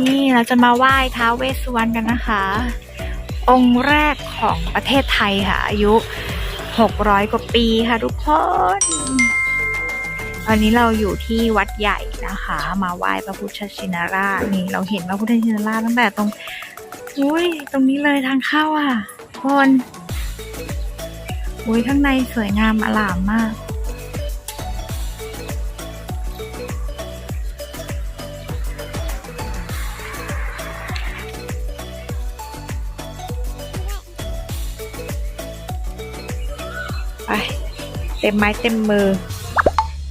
นี่เราจะมาไหว้ท้าวเวสสุวรรณกันนะคะ องค์แรกของประเทศไทยค่ะ อายุ 600 กว่าปีค่ะทุกคน ตอนนี้เราอยู่ที่วัดใหญ่นะคะ มาไหว้พระพุทธชินราชนี่เราเห็นพระพุทธชินราชตั้งแต่ตรงอุ้ยตรงนี้เลยทางเข้าอะทุกคนอุ้ยข้างในสวยงามอลามมาก ไปเต็มไม้เต็มมือ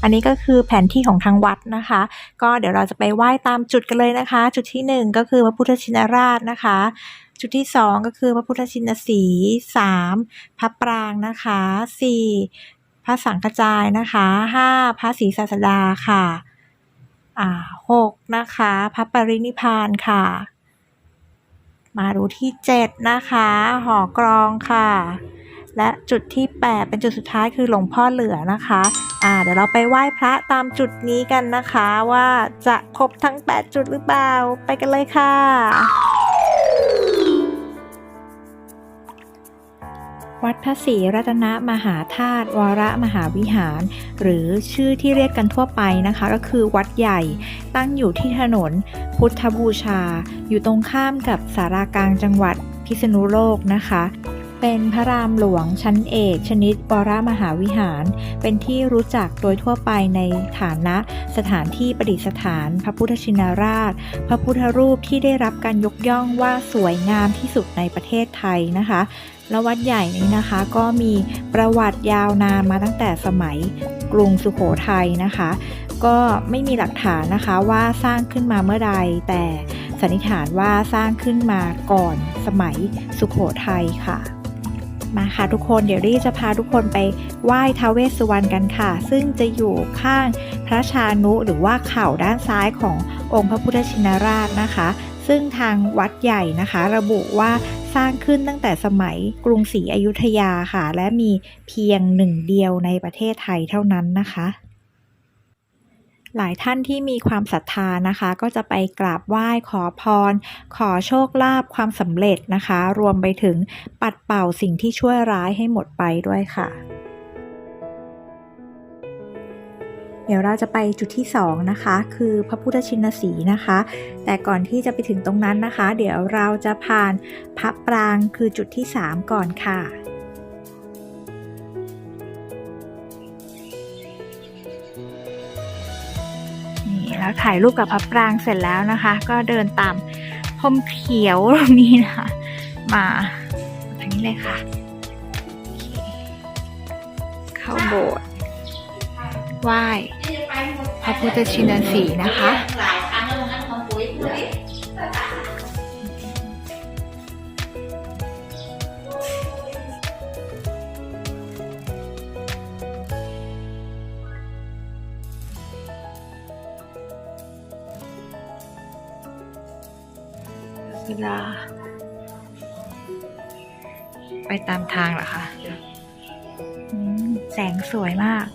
อันนี้ก็คือแผนที่ของทางวัดนะคะ ก็เดี๋ยวเราจะไปไหว้ตามจุดกันเลยนะคะ จุดที่หนึ่งก็คือพระพุทธชินราชนะคะ จุดที่สองก็คือพระพุทธชินสีสามพระปรางนะคะสี่พระสังฆจายนะคะห้าพระศรีศาสดาค่ะอ่าหกนะคะพระปรินิพานค่ะ มาดูที่เจ็ดนะคะ หอกรองค่ะ และจุดที่ 8 เป็นจุดสุดท้ายคือหลวงพ่อเหลือนะคะอ่าเดี๋ยวเราไปไหว้พระตามจุดนี้กันนะคะ ว่าจะครบทั้ง 8 จุดหรือเปล่าไปกันเลยค่ะวัดพระศรีรัตนมหาธาตุวรมหาวิหาร หรือชื่อที่เรียกกันทั่วไปนะคะ ก็คือวัดใหญ่ตั้งอยู่ที่ถนนพุทธบูชา อยู่ตรงข้ามกับสารากลางจังหวัดพิษณุโลกนะคะ เป็นพระรามหลวงชั้นเอกชนิดวรมหาวิหาร เป็นที่รู้จักโดยทั่วไปในฐานะสถานที่ประดิษฐาน พระพุทธชินราช พระพุทธรูปที่ได้รับการยกย่องว่าสวยงามที่สุดในประเทศไทยนะคะแล้ววัดใหญ่นี้นะคะก็มีประวัติยาวนานมาตั้งแต่สมัยกรุงสุโขทัยนะคะ ก็ไม่มีหลักฐานนะคะว่าสร้างขึ้นมาเมื่อใด แต่สันนิษฐานว่าสร้างขึ้นมาก่อนสมัยสุโขทัยค่ะ มาค่ะทุกคนเดี๋ยวรีจะพาทุกคนไปไหว้ท้าวเวสสุวรรณกันค่ะ ซึ่งจะอยู่ข้างพระชานุหรือว่าเข่าด้านซ้ายขององค์พระพุทธชินราชนะคะ ซึ่งทางวัดใหญ่นะคะ ระบุว่าสร้างขึ้นตั้งแต่สมัยกรุงศรีอยุธยาค่ะ และมีเพียงหนึ่งเดียวในประเทศไทยเท่านั้นนะคะ หลายท่านที่มีความศรัทธานะคะ ก็จะไปกราบไหว้ขอพร ขอโชคลาภความสำเร็จนะคะ รวมไปถึงปัดเป่าสิ่งที่ชั่วร้ายให้หมดไปด้วยค่ะ เดี๋ยวเราจะไปจุดที่ 2 นะคะ คือพระพุทธชินสีนะคะ แต่ก่อนที่จะไปถึงตรงนั้นนะคะ เดี๋ยวเราจะผ่านพระปรางคือจุดที่ 3 ก่อนค่ะ แล้วถ่ายรูปกับพระปรางเสร็จแล้วนะคะ ก็เดินตามพมเขียวตรงนี้นะคะ มาทางนี้เลยค่ะ เข้าโบสถ์ไหว้พระพุทธชินสีนะคะ เวลา ไปตามทางเหรอคะแสงสวยมาก